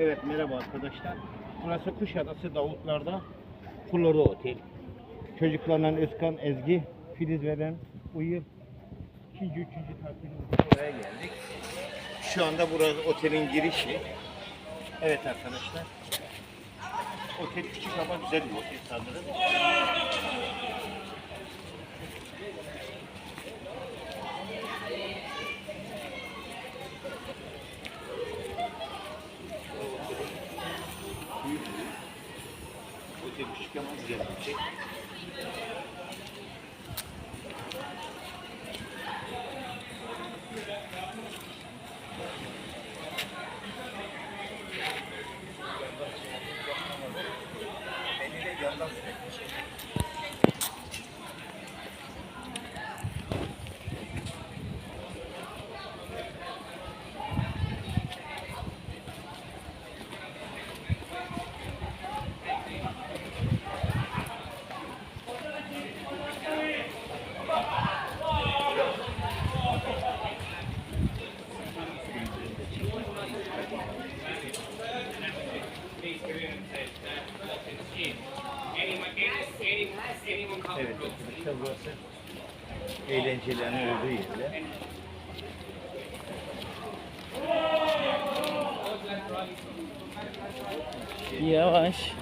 Evet merhaba arkadaşlar. Burası Kuşadası Davutlar'da Flora Otel. Çocuklarla Özkan, Ezgi, Filiz veren Uyu. İkinci, üçüncü tatilimiz buraya geldik. Şu anda burası otelin girişi. Evet arkadaşlar. Otel küçük ama güzel bir otel sanırım. Otel küçük ama güzel bir Evet arkadaşlar burası eğlencelerin olduğu yerler. Yavaş.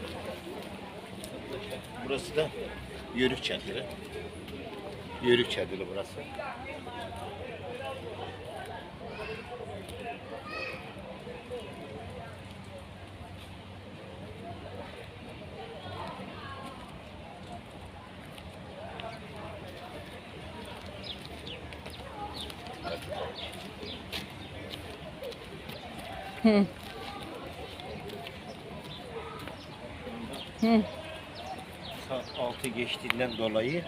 Burası da yörük çadırı. Yörük çadırı burası. Saat 6 geçtiğinden dolayı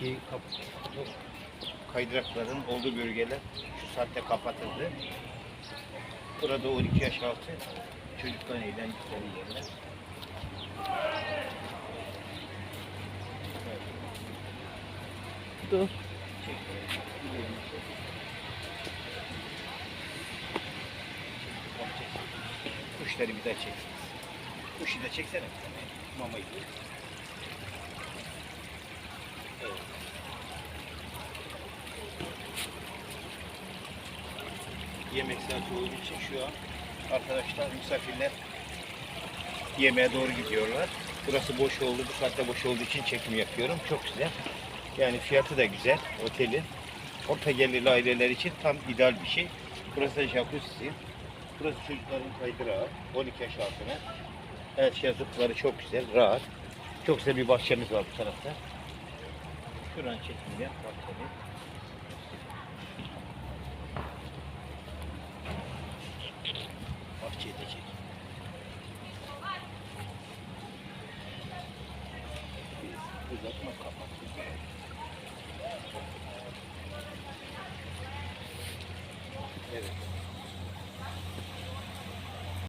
şey kaydırakların olduğu bölgeler şu saatte kapatıldı. Burada 12 yaş altı çocukların eğlendikleri yerler. Dur. Kuşları bir daha çek. Kuşu da çeksene. Mamayı. Evet. Yemek saati olduğu için şu an arkadaşlar misafirler yemeğe doğru gidiyorlar. Burası boş oldu. Bu saatte boş olduğu için çekim yapıyorum. Çok güzel. Yani fiyatı da güzel otelin. Orta gelirli aileler için tam ideal bir şey. Burası da jacuzzi. Burası çocukların kaydı 12 yaş altına. Evet şezlongları çok güzel, rahat. Çok güzel bir bahçemiz var bu tarafta. Şuradan çekim ya bahçeyi. Bahçeyi de çek. Uzatma kapat. Evet.